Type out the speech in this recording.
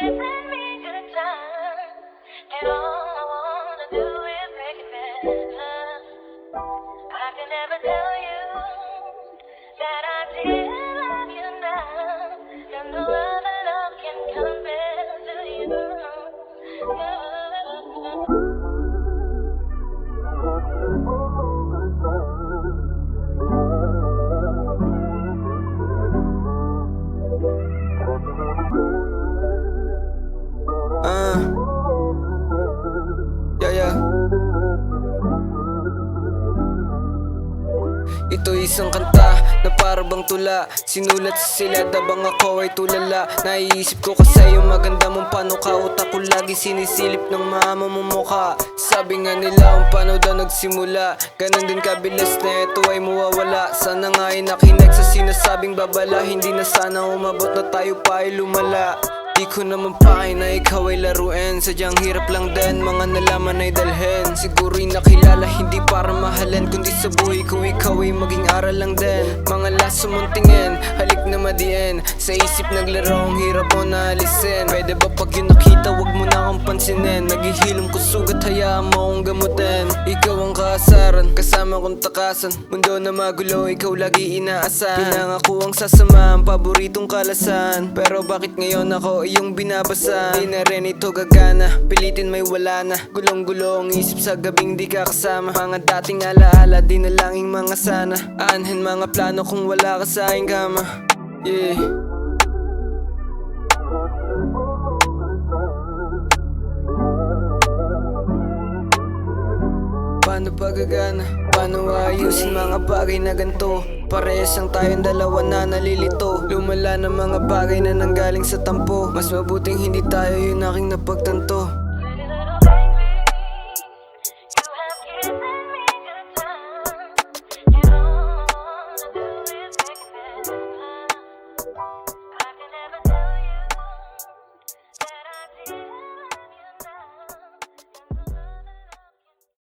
heaven. Ito isang kanta na para bang tula. Sinulat sa sila dabang ako ay tulala. Naiisip ko kasi yung maganda mong panukautak ko lagi sinisilip ng mama mo mukha Sabi nga nila ang paano daw nagsimula. Ganon din kabilis na ito ay mawawala Sana nga ay nakinig sa sinasabing babala. Hindi na sana umabot na tayo pa ay lumala Di ko naman pakay na ikaw ay laruin. Sadyang hirap lang din, mga nalaman ay dalhin. Siguro'y nakilala, hindi para mahalin Kundi sa buhay. Ko ikaw ay maging aral lang din Mga laso mong halik na madiin. Sa isip naglaro, ang hirap mo na alisin. Pwede ba pag yun nakita, wag mo na akong pansinin. Naghihilom ko sugat, hayaan mo akong gamutin. Ikaw ang kaasaran, kasama kong takasan. Mundo na magulo, ikaw lagi inaasahan. Pinangako ang sasama, ang paboritong kalasan. Pero bakit ngayon ako iyong binabasa Di na rin ito gagana, pilitin may wala na. Gulong-gulo ang isip sa gabing di ka kasama. Mga dating alaala, di na langing mga sana. Aanhin mga plano kung wala ka sa aking kama. Yeah. Paano pagagana? Paano ayusin mga bagay na ganito? Parehas ang tayong dalawa na nalilito. Lumala ng mga bagay na nanggaling sa tampo. Mas mabuting hindi tayo yun aking napagtanto